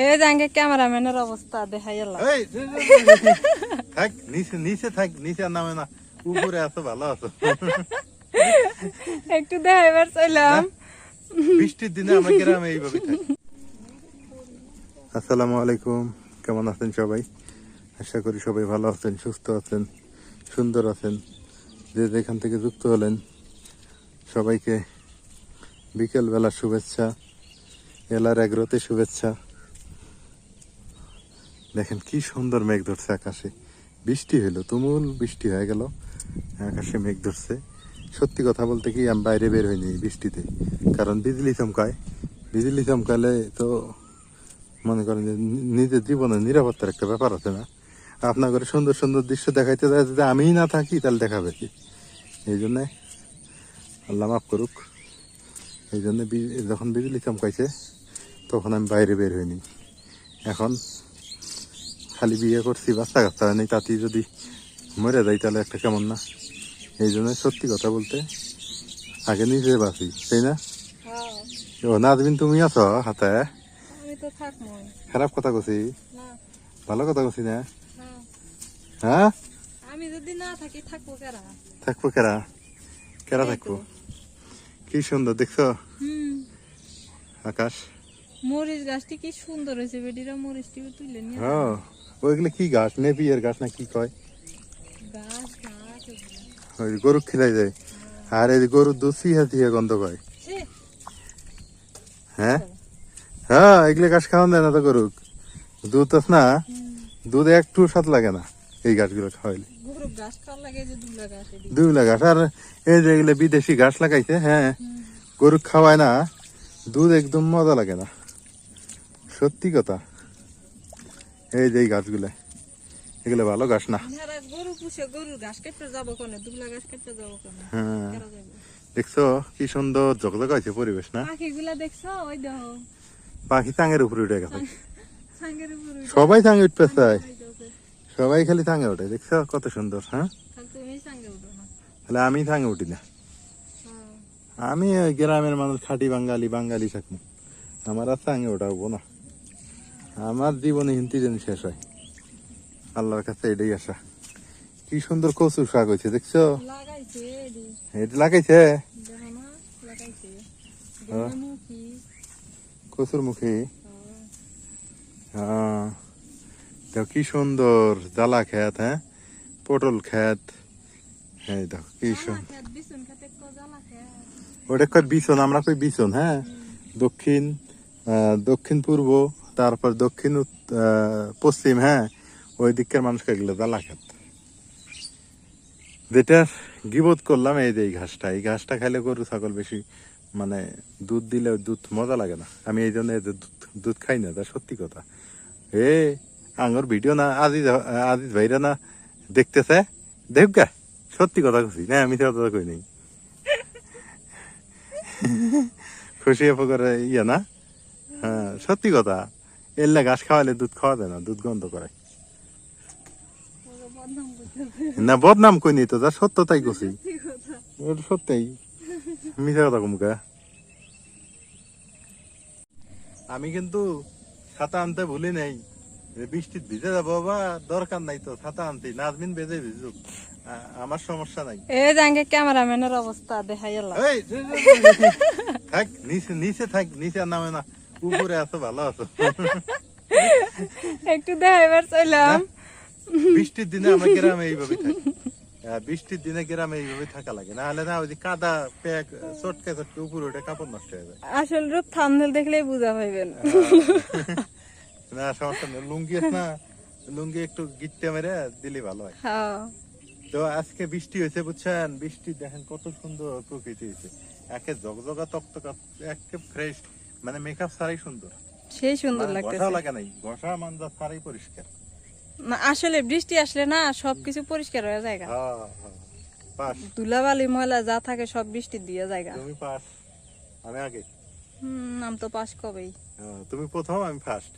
এই জাঙ্গে ক্যামেরাম্যানের অবস্থা দেখাই এই থাক নিচে নিচে থাক নিচে আর নামে না। উপরে আছো ভালো আছো। একটু দেখাইবার চাইলাম বৃষ্টির দিনে আমরা গ্রামে এইভাবে আসসালামু আলাইকুম কেমন আছেন সবাই? আশা করি সবাই ভালো আছেন সুস্থ আছেন সুন্দর আছেন। যে যেখান থেকে যুক্ত হলেন সবাইকে বিকেল বেলা শুভেচ্ছা এলার এগ্রোতে শুভেচ্ছা। দেখেন কি সুন্দর মেঘ ধরছে আকাশে। বৃষ্টি হইল, তুমুল বৃষ্টি হয়ে গেল। আকাশে মেঘ ধরছে। সত্যি কথা বলতে কি, আমি বাইরে বের হইনি বৃষ্টিতে। কারণ বিজলি চমকায়। বিজলি চমকালে তো মনে করেন যে নিজের জীবনে নিরাপত্তার একটা ব্যাপার আছে না। আপনার ঘরে সুন্দর সুন্দর দৃশ্য দেখাইতে যায় যদি আমিই না থাকি, তাহলে দেখাবে কি? এই জন্যে আল্লাহ মাফ করুক। এই জন্য যখন বিজলি চমকাইছে, তখন আমি বাইরে বের হইনি। এখন খালি বিয়ে করছি বাচ্চা কাচ্চা হয়নি তাতেই যদি মরে যাই তাহলে একটা কেমন না? এই জন্য সত্যি কথা বলতে আগে নিজে বাঁচি তাই না? ও নাজবিন তুমি আছো হাতে? খারাপ কথা কছি ভালো কথা কছি না? না। হ্যাঁ? আমি যদি না থাকি থাকব কেরা? থাকব কেরা? কেরা থাকব? কি সুন্দর দেখছ? আকাশ? মরিচ গাছটি কি সুন্দর হয়েছে বেটিরা মরিচটি তুলে নিয়ে হ্যাঁ। ওইগুলো কি গাছ নেপিয়ার গাছ না কি কয়। ওই গরু খিলাই যায়। আর এই যে গরুর দুধ সিহা সিহা গন্ধ কয় হ্যাঁ? হ্যাঁ এগুলো গাছ খাওয়ান দেয় না তো গরুক দুধ আছে না দুধ একটু স্বাদ লাগে না এই গাছগুলো খাওয়াইলে। গরু। দুইলা গাছ আর এই যে এগুলো বিদেশি গাছ লাগাইছে হ্যাঁ গরু খাওয়ায় না দুধ একদম মজা লাগে না। সত্যি কথা। এই যে এই গাছগুলো। এগুলো ভালো গাছ না? হ্যাঁ। দেখছ কি সুন্দর জগজগ আছে পরিবেশ না? পাখি চাঙের উপরে উঠে গেছে। সবাই চাঙে উঠতে চায়। সবাই খালি চাঙে ওঠে। দেখছ কত সুন্দর হ্যাঁ? তাহলে আমি চাঙে উঠি না। হ্যাঁ। আমি গ্রামের মানুষ খাঁটি বাঙালি বাঙালি থাকব। আমার আর চাঙে ওঠাবো না। আমার জীবনে দিন শেষ হয়। আল্লাহর কাছে এটাই আশা। কি সুন্দর কচু শাক হয়েছে দেখছ? এটা লাগাইছে? হ্যাঁ। কচুর মুখে? হ্যাঁ। দেখো কি সুন্দর জ্বালা খেত হ্যাঁ? পটল খেত। হ্যাঁ দেখো কি সুন্দর ওটা কয় বিছন আমরা কই বিছন হ্যাঁ? দক্ষিণ আহ, দক্ষিণ পূর্ব তারপর দক্ষিণ পশ্চিম হ্যাঁ ওই দিকের মানুষকে এগুলো জ্বালা খেত যেটা গিবোধ করলাম এই যে এই ঘাসটা। এই ঘাসটা খাইলে গরু, ছাগল বেশি মানে দুধ দিলে দুধ মজা লাগে না। আমি এই জন্য দুধ- খাই না তা সত্যি কথা। এ, আঙ্গর ভিডিও না, আজিজ আজিজ ভাইরা না দেখতেছে? দেখ গা, সত্যি কথা কছি না আমি কথা কই নেই। খুশি করে ইয়ে না? হ্যাঁ সত্যি কথা। এলে ঘাস খাওয়ালে দুধ খাওয়া যায় না দুধ গন্ধ করে। ওকে বদনাম করতেছে না বদনাম কই নি তো যা সত্য তাই কছি সত্যি মিথ্যা কথা কমুকা আমি কিন্তু ছাতা আনতে ভুলি নাই। যে বৃষ্টিতে ভিজে যাব বা দরকার নাই তো ছাতা আনতে। নাজমিন বেজে ভিজুক। আমার সমস্যা নাই। এই জাঙ্গে ক্যামেরাম্যানের অবস্থা দেখাই থাক নিচে নিচে থাক নিচে নামে না। উপরে আছো ভালো আছো? একটু দেখাইবার চাইলাম বৃষ্টির দিনে আমরা গ্রামে এইভাবে থাকি। বৃষ্টির দিনে গ্রামে এইভাবে থাকা লাগে। না হলে না ওই যে কাদা প্যাক চটকে চটকে উপরে উঠে কাপড় নষ্ট হয়ে যায়। আসল রূপ থামনেল দেখলেই বুঝা পাইবেন। না সমস্যা নেই। লুঙ্গি না লুঙ্গি একটু গিটতে মেরে দিলে ভালো হয়। হ্যাঁ। তো আজকে বৃষ্টি হয়েছে বুঝছেন? বৃষ্টি দেখেন কত সুন্দর প্রকৃতি হয়েছে। একে জগজগা তক্তকা একে ফ্রেশ মানে মেকআপ ছাড়াই সুন্দর। সেই সুন্দর মানে লাগতেছে। ঘষা লাগে নাই ঘষা মান্দা ছাড়াই পরিষ্কার। না আসলে বৃষ্টি আসলে না সবকিছু পরিষ্কার হয়ে যায় হ্যাঁ হ্যাঁ পাস। ধুলাবালি ময়লা যা থাকে সব বৃষ্টি দিয়ে যায় তুমি পাস। আমি আগে। হুম, নাম তো পাস কবেই। হ্যাঁ, তুমি প্রথম আমি ফার্স্ট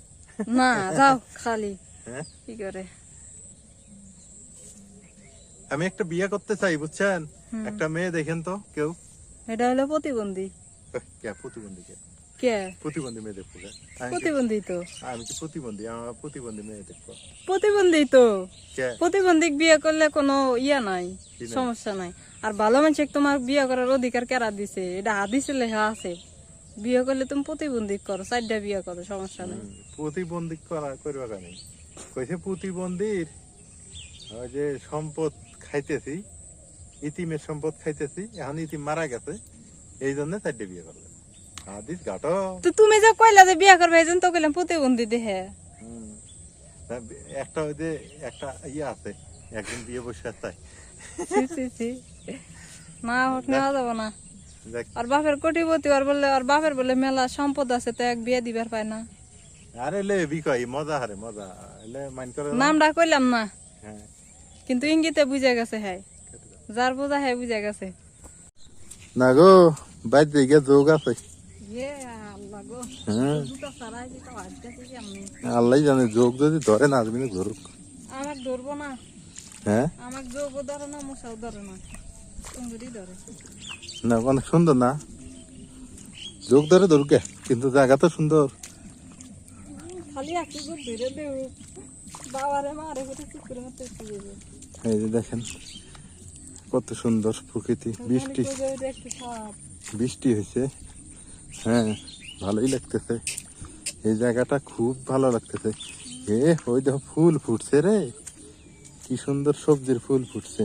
না যাও খালি। হ্যাঁ? কি করে? আমি একটা বিয়ে করতে চাই বুঝছেন? একটা মেয়ে দেখেন তো কেউ? এটা হলো প্রতিবন্ধী। কে প্রতিবন্ধীকে কে? প্রতিবন্ধী মেয়ে দেখব কে? আমি প্রতিবন্ধী তো। আমি কি প্রতিবন্ধী? আমার প্রতিবন্ধী মেয়ে দেখব। প্রতিবন্ধী তো? প্রতিবন্ধী বিয়ে করলে কোনো ইয়া নাই সমস্যা নাই। আর ভালো মানুষ তোমার বিয়ে করার অধিকার কেরা দিছে? এটা হাদিসে লেখা আছে। বিয়ে করলে তুমি প্রতিবন্ধী করো চারটা বিয়ে করো সমস্যা নাই। প্রতিবন্ধী করা করবা কেন? কইছে প্রতিবন্ধীর ওই যে সম্পদ খাইতেছি ইতিমের সম্পদ খাইতেছি এখন ইতিম মারা গেছে এই জন্য চারটে বিয়ে করবে হাদিস ঘাটো তো তুমি যে কইলা যে বিয়ে করবে এই জন্য তো কইলাম প্রতিবন্ধী দেহে হুম। তা একটা ওই যে একটা ইয়ে আছে একদিন বিয়ে বসে তাই ছি, ছি, ছি। না হোক নেওয়া যাব না দেখ আর বাপের কোটিপতি আর বলে আর বাপের বলে মেলা সম্পদ আছে তো এক বিয়ে দিবার পায় না আরে লে বিকয় মজা হারে মজা এলে মাইন করে না? নামটা কইলাম না হ্যাঁ কিন্তু ইঙ্গিতে বুঝে গেছে হ্যাঁ যার বোঝা হ্যাঁ বুঝে গেছে না গো বাইরে গিয়ে যোগ আছে ইয়ে আল্লাহ গো হ্যাঁ। আল্লাহ জানে যোগ যদি ধরে না আসবি না ধরুক। আমার ধরবো না। হ্যাঁ? আমার যোগও ধরে না মশাও ধরে না। টুঙ্গুরি ধরে। না অনেক সুন্দর না? যোগ ধরে ধরুকে কিন্তু জায়গা তো সুন্দর। খালি একটু করে ধরে দেব বাবারে মারে করে চুপ মতো এই যে দেখেন কত সুন্দর প্রকৃতি বৃষ্টি। বৃষ্টি হয়েছে। হ্যাঁ ভালোই লাগতেছে। এই জায়গাটা খুব ভালো লাগতেছে। এ ওই দেখো ফুল ফুটছে রে। কি সুন্দর সবজির ফুল ফুটছে।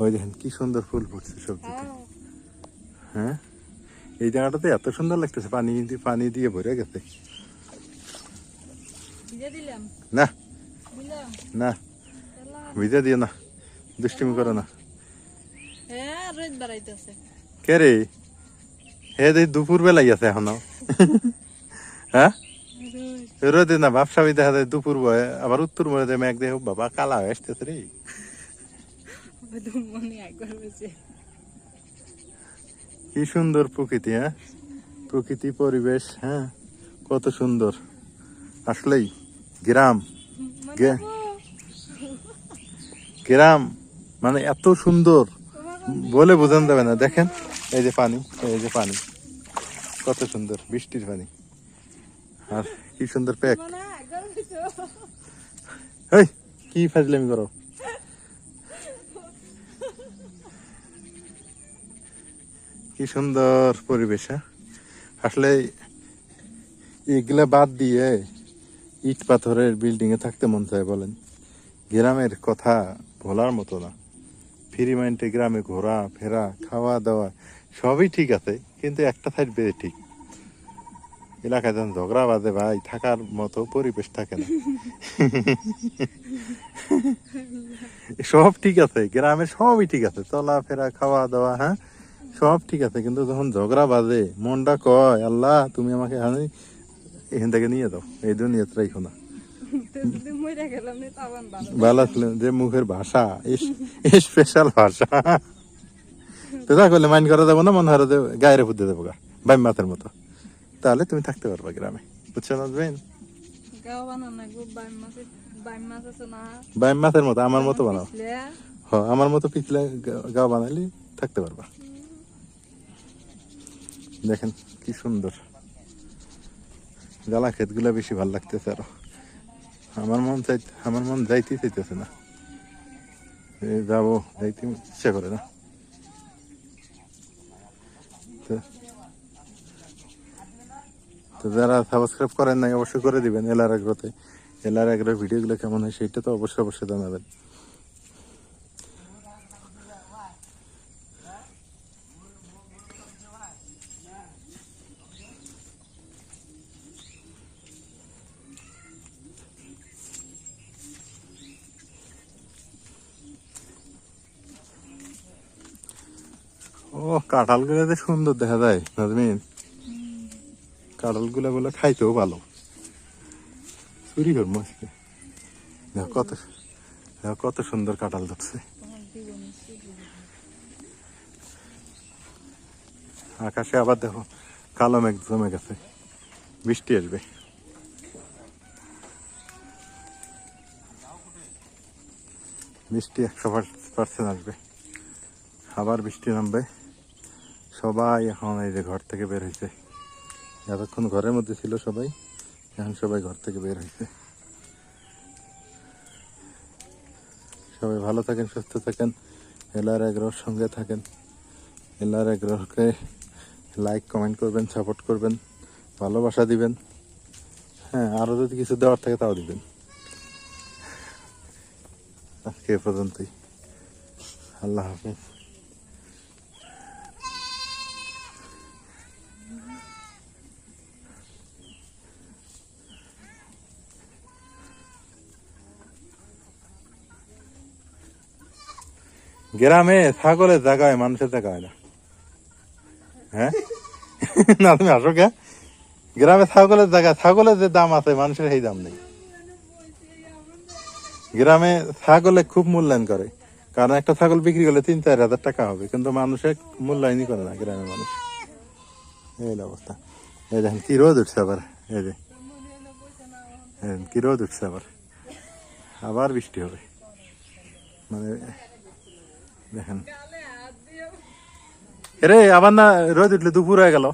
ওই দেখেন কি সুন্দর ফুল ফুটছে সবজিতে। হ্যাঁ এই জায়গাটাতে এত সুন্দর লাগতেছে পানি পানি দিয়ে ভরে গেছে। না। না। ভিজে দিয়ে না। দুষ্টিমি করো না। রোদ বাড়াইতেছে। কে রে? হে দুপুর বেলাই আছে এখনও। হ্যাঁ? রোদ রোদে না ভাবসাবি দেখা যায় দুপুর বয়ে আবার উত্তর বয়ে দেয় মেঘ দেহ বাবা কালা হয়ে আসতেছে রে। মনে কি সুন্দর প্রকৃতি হ্যাঁ? প্রকৃতি পরিবেশ হ্যাঁ? কত সুন্দর। আসলেই গ্রাম। গে- গ্রাম মানে এত সুন্দর। বলে বোঝানো যাবে না। দেখেন, এই যে পানি, এই যে পানি। কত সুন্দর, বৃষ্টির পানি। আর কি সুন্দর প্যাক এই, কি ফাজলামি করো? কি সুন্দর পরিবেশ হ্যাঁ? আসলে এগুলা বাদ দিয়ে ইট পাথরের বিল্ডিং এ থাকতে মন চায় বলেন। গ্রামের কথা ভোলার মতো না। ফ্রি মাইন্ডে গ্রামে ঘোরা, ফেরা, খাওয়া দাওয়া, সবই ঠিক আছে, কিন্তু একটা সাইড বেড়ে ঠিক। এলাকায় যখন ঝগড়া বাজে ভাই, থাকার মতো পরিবেশ থাকে না। সব ঠিক আছে, গ্রামে সবই ঠিক আছে, চলাফেরা, খাওয়া দাওয়া হ্যাঁ? সব ঠিক আছে, কিন্তু যখন ঝগড়া বাজে মনটা কয়, আল্লাহ, তুমি আমাকে এখান থেকে নিয়ে দাও এই দুনিয়াতে রাখো না। ভালো ভালো ছিল যে মুখের ভাষা স্পেশাল ভাষা। তো যা করলে মাইন্ড করা যাব না মনে হয় গায়ের দেবো গা বাইম মাথের মতো। তাহলে তুমি থাকতে পারবা গ্রামে বুঝছ না বাইম মাছ বাইম মাছ আছে না। বাইম মাথের মতো আমার মতো বানাও। হ আমার মতো পিছলে গা- গাও বানাইলে থাকতে পারবা। দেখেন কি সুন্দর। গালা ক্ষেতগুলা বেশি ভালো লাগতেছে আরও। আমার মন চাই আমার মন যাইতেই চাইতেছে না। যাব, যাইতে ইচ্ছা করে না। তো যারা সাবস্ক্রাইব করেন নাই, অবশ্যই করে দিবেন এলার আগ্রহতে এলার আগ্রহ ভিডিওগুলো কেমন হয়, সেটা তো অবশ্যই অবশ্যই জানাবেন। ও কাঁঠালগুলো সুন্দর দেখা যায়, নাজমিন। কাঁঠালগুলা গুলো খাইতেও ভালো। চুরি করব আজকে। কত কত সুন্দর কাঁঠাল ধরছে। আকাশে আবার দেখো কালো মেঘ জমে গেছে। বৃষ্টি আসবে। বৃষ্টি একশো পার্সেন্ট আসবে। আবার বৃষ্টি নামবে। সবাই এখন এই যে ঘর থেকে বের হয়েছে এতক্ষণ ঘরের মধ্যে ছিল সবাই, এখন সবাই ঘর থেকে বের হয়েছে সবাই ভালো থাকেন, সুস্থ থাকেন এলার এগ্রোর সঙ্গে থাকেন। এলার এগ্রোকে লাইক কমেন্ট করবেন সাপোর্ট করবেন, ভালোবাসা দিবেন। হ্যাঁ আরও যদি কিছু দেওয়ার থাকে তাও দিবেন। আজকে এ পর্যন্তই। আল্লাহ হাফেজ। গ্রামে ছাগলের জায়গা হয় মানুষের জায়গা হয় না। হ্যাঁ? না, তুমি আসো কে? গ্রামে ছাগলের জায়গা ছাগলের যে দাম আছে, মানুষের সেই দাম নেই। গ্রামে ছাগলে খুব মূল্যায়ন করে। কারণ একটা ছাগল বিক্রি করলে তিন, চার হাজার টাকা হবে, কিন্তু মানুষের মূল্যায়নই করে না, গ্রামের মানুষ। এই অবস্থা। এই দেখেন, কি রোদ উঠছে আবার। এই যে। কি রোদ উঠছে আবার। আবার বৃষ্টি হবে। মানে দেখেন। রে আবার না রোদ উঠলে দুপুর হয়ে গেল।